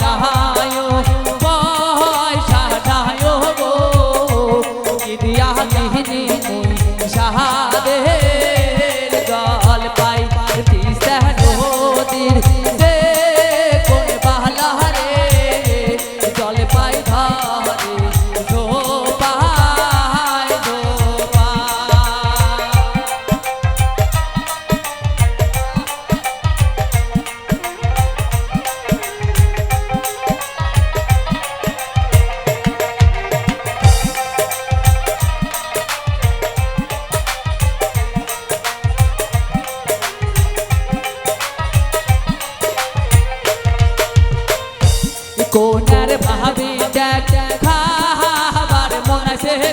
নাহায় আছে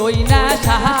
ওই না সাহায্যের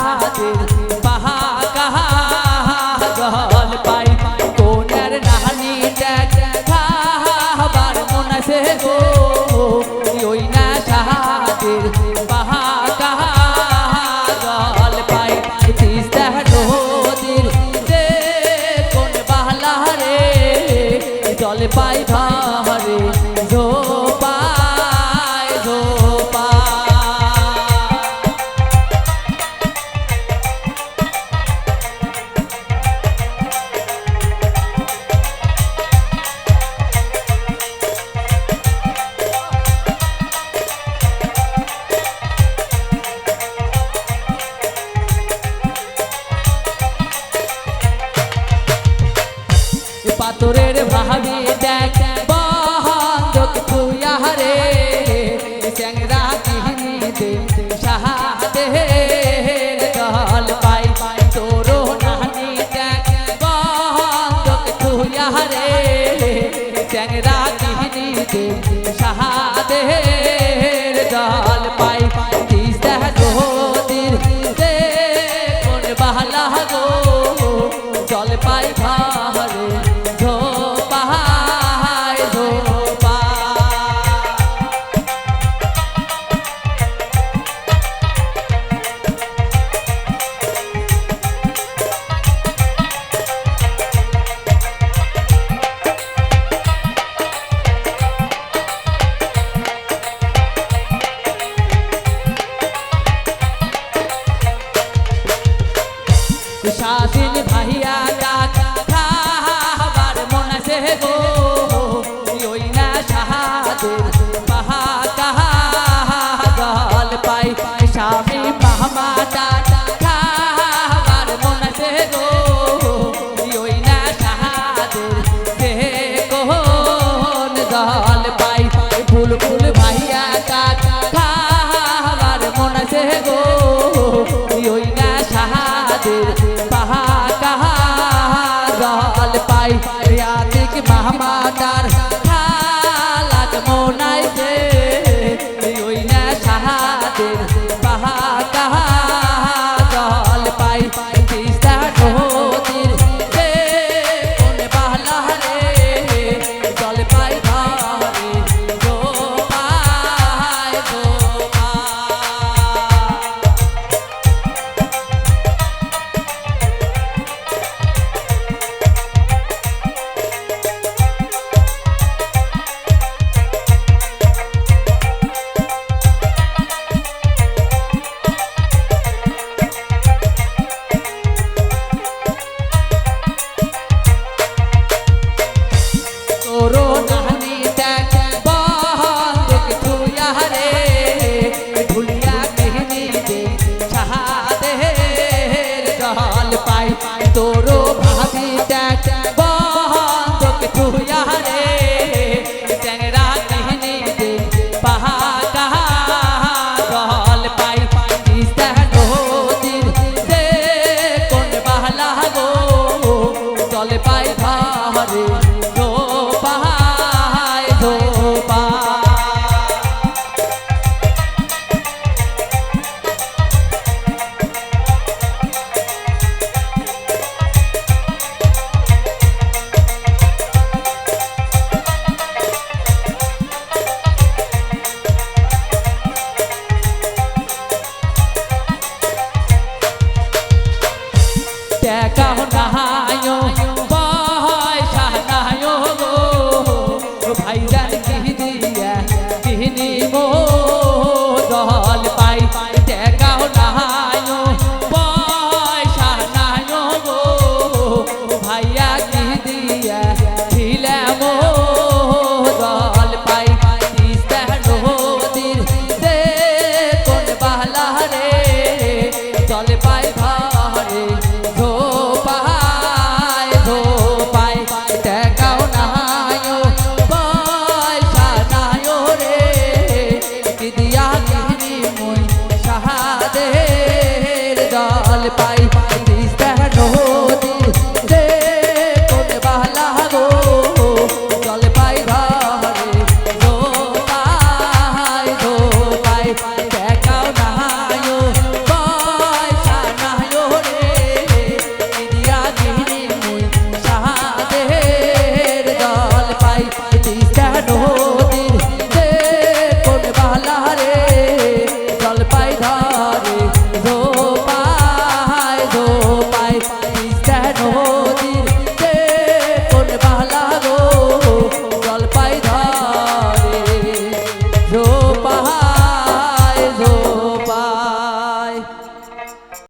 দে জল পাই পাই। জল পাই ফুল ফুল ভাইয়া কাক খাবার মনে সে গো। ওই গা সাহাদের পাহা কাহা জল পাই আতিক মাহমাদার খা পায় ভারে।